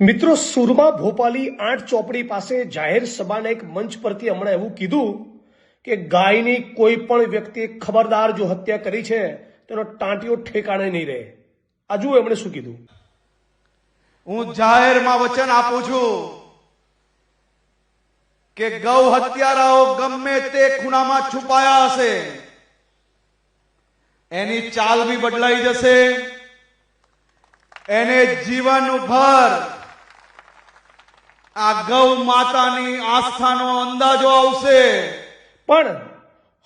મિત્રો, સુરમા ભોપાલી આઠ ચોપડી પાસે જાહેર સભાના એક મંચ પરથી હમણાં એવું કીધું કે ગાયની કોઈ પણ વ્યક્તિએ ખબરદાર જો હત્યા કરી છે તેનો ટાંટીઓ ઠેકાણે નહીં રહે. આજુ એમણે શું કીધું. હું જાહેરમાં વચન આપું છું કે ગૌ હત્યારાઓ ગમે તે ખૂણામાં છુપાયા હશે, એની ચાલ બી બદલાઈ જશે, એને જીવનભર આ ગૌ માતાની આસ્થાનો અંદાજો આવશે. પણ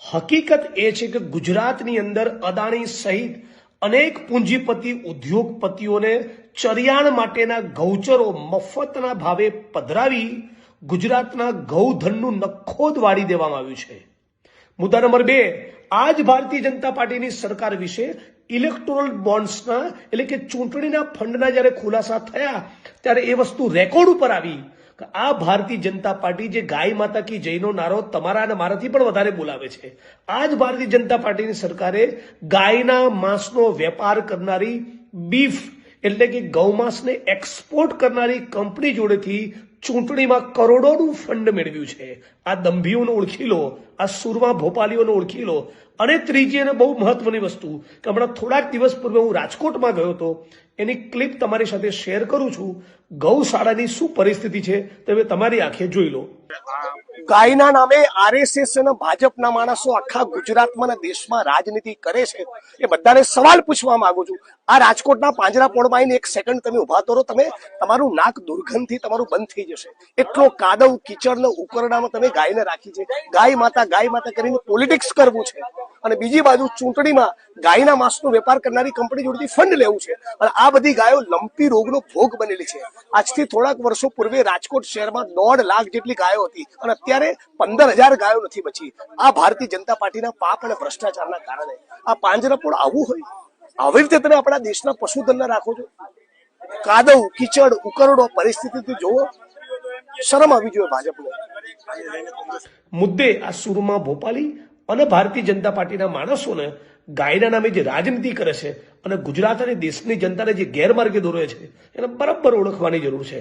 હકીકત એ છે કે ગુજરાતની અંદર અદાણી સહિત અનેક પૂંજીપતિ ઉદ્યોગપતિઓને ચરિયાણ માટેના ગૌચરો મફતના ભાવે પધરાવી ગુજરાતના ગૌધનનું નખોદ વાળી દેવામાં આવ્યું છે. મુદ્દા નંબર બે, આજ ભારતીય જનતા પાર્ટીની સરકાર વિશે ઇલેક્ટોરલ બોન્ડ્સના એટલે કે ચૂંટણીના ફંડના જ્યારે ખુલાસા થયા, ત્યારે એ વસ્તુ રેકોર્ડ ઉપર આવી. આ ભારતીય જનતા પાર્ટી જે ગાય માતા કી જયનો નારો તમારા અને મારાથી પણ વધારે બોલાવે છે. આ જ ભારતીય જનતા પાર્ટીની સરકારે ગાયના માંસનો વેપાર કરનારી બીફ એટલે કે ગૌમાંસને એક્સપોર્ટ કરનારી કંપની જોડેથી ચૂંટણીમાં કરોડોનું ફંડ મેળવ્યું છે. આ દંભીઓને ઓળખી લો, આ સુરમા ભોપાલીઓને ઓળખી લો. અને ત્રીજી અને બહુ મહત્વની વસ્તુ, કે હમણાં થોડાક દિવસ પૂર્વે હું રાજકોટમાં ગયો હતો. એની ક્લિપ તમારી સાથે શેર કરું છું. ગૌશાળાની શું પરિસ્થિતિ છે તમે તમારી આંખે જોઈ લો. ગાયના નામે આરએસએસ અને ભાજપના માણસો આખા ગુજરાતમાં અને દેશમાં રાજનીતિ કરે છે. એ બધાને સવાલ પૂછવા માંગુ છું. આ રાજકોટના પાંજરાપોળમાં આવીને એક સેકન્ડ તમે ઊભા તો તમે તમારું નાક દુર્ગંધથી તમારું બંધ થઈ જશે. એટલો કાદવ, કિચડનો ઉકરડામાં તમે ગાયને રાખી છે. ગાય માતા ગાય માતા કરીને પોલિટિક્સ કરવું છે. અને બીજી બાજુ ચૂંટણીમાં ગાયના માંસનો વેપાર કરનારી કંપની જોડેથી ફંડ લેવું છે. અને આ બધી ગાયો લંપી રોગનો ભોગ બનેલી છે. આજથી થોડાક વર્ષો પૂર્વે રાજકોટ શહેરમાં દોઢ લાખ જેટલી ગાયો હતી અને અત્યારે પંદર ગાયો નથી બચી. આ ભારતીય જનતા પાર્ટીના પાપ અને ભ્રષ્ટાચારના કારણે. આ પાંજરાપોળ આવું હોય. આવી રીતે તમે આપણા દેશના પશુધનને રાખો છો. કાદવ, કીચડ, ઉકરડો પરિસ્થિતિ જોવો શરમ આવી જોઈએ ભાજપને. મુદ્દે આ સુરમાં ભોપાલી અને ભારતીય જનતા પાર્ટીના માણસોને ગાયના નામે જે રાજનીતિ કરે છે અને ગુજરાત અને દેશની જનતાને જે ગેરમાર્ગે દોરે છે, એને બરાબર ઓળખવાની જરૂર છે.